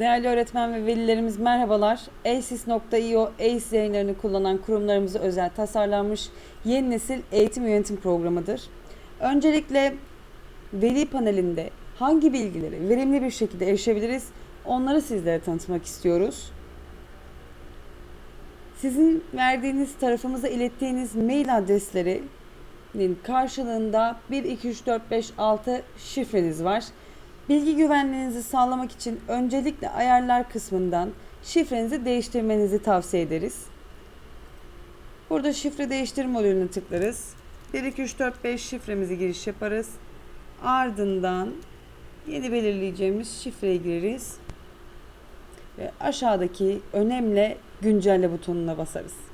Değerli öğretmen ve velilerimiz merhabalar. ACES.io ACE yayınlarını kullanan kurumlarımıza özel tasarlanmış yeni nesil eğitim yönetim programıdır. Öncelikle veli panelinde hangi bilgileri verimli bir şekilde erişebiliriz onları sizlere tanıtmak istiyoruz. Sizin verdiğiniz tarafımıza ilettiğiniz mail adreslerinin karşılığında 1 2 3 4 5 6 şifreniz var. Bilgi güvenliğinizi sağlamak için öncelikle ayarlar kısmından şifrenizi değiştirmenizi tavsiye ederiz. Burada şifre değiştir modülüne tıklarız. 1 2 3 4 5 şifremizi giriş yaparız. Ardından yeni belirleyeceğimiz şifreye gireriz. Ve aşağıdaki önemli güncelle butonuna basarız.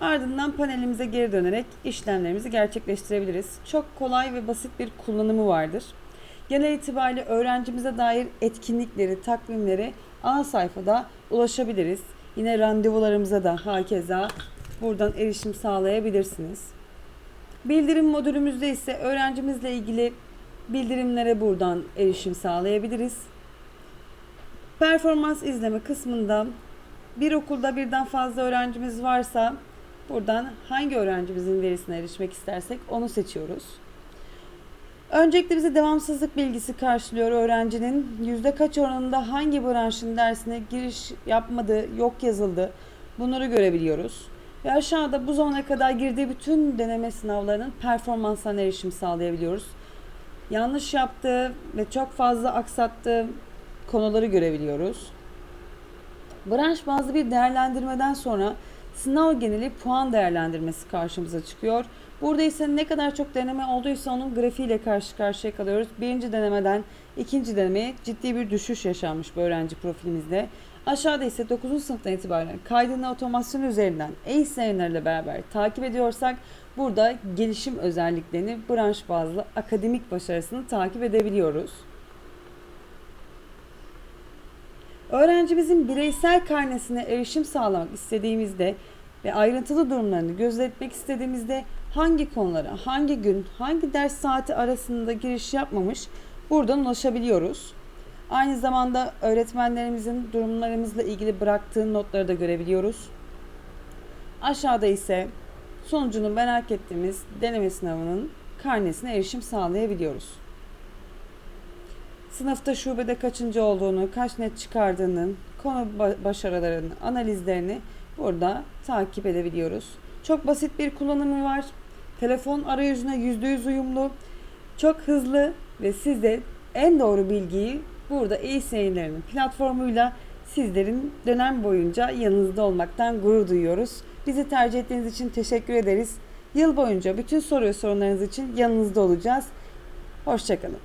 Ardından panelimize geri dönerek işlemlerimizi gerçekleştirebiliriz. Çok kolay ve basit bir kullanımı vardır. Genel itibariyle öğrencimize dair etkinlikleri, takvimleri ana sayfada ulaşabiliriz. Yine randevularımıza da hakeza buradan erişim sağlayabilirsiniz. Bildirim modülümüzde ise öğrencimizle ilgili bildirimlere buradan erişim sağlayabiliriz. Performans izleme kısmında bir okulda birden fazla öğrencimiz varsa buradan hangi öğrencimizin verisine erişmek istersek onu seçiyoruz. Öncelikle bize devamsızlık bilgisi karşılıyor öğrencinin. Yüzde kaç oranında hangi branşın dersine giriş yapmadı, yok yazıldı bunları görebiliyoruz. Ve aşağıda bu zamana kadar girdiği bütün deneme sınavlarının performanslarına erişim sağlayabiliyoruz. Yanlış yaptığı ve çok fazla aksattığı konuları görebiliyoruz. Branş bazlı bir değerlendirmeden sonra sınav geneli puan değerlendirmesi karşımıza çıkıyor. Burada ise ne kadar çok deneme olduysa onun grafiğiyle karşı karşıya kalıyoruz. Birinci denemeden ikinci denemeye ciddi bir düşüş yaşanmış bu öğrenci profilimizde. Aşağıda ise 9. sınıftan itibaren kaydını otomasyon üzerinden ACE yayınlarıyla beraber takip ediyorsak burada gelişim özelliklerini branş bazlı akademik başarısını takip edebiliyoruz. Öğrencimizin bireysel karnesine erişim sağlamak istediğimizde ve ayrıntılı durumlarını gözetmek istediğimizde hangi konulara, hangi gün, hangi ders saati arasında giriş yapmamış buradan ulaşabiliyoruz. Aynı zamanda öğretmenlerimizin durumlarımızla ilgili bıraktığı notları da görebiliyoruz. Aşağıda ise sonucunu merak ettiğimiz deneme sınavının karnesine erişim sağlayabiliyoruz. Sınıfta şubede kaçıncı olduğunu, kaç net çıkardığını, konu başarılarını, analizlerini burada takip edebiliyoruz. Çok basit bir kullanımı var. Telefon arayüzüne %100 uyumlu, çok hızlı ve size en doğru bilgiyi burada ACE yayınlarının platformuyla sizlerin dönem boyunca yanınızda olmaktan gurur duyuyoruz. Bizi tercih ettiğiniz için teşekkür ederiz. Yıl boyunca bütün soru ve sorunlarınız için yanınızda olacağız. Hoşçakalın.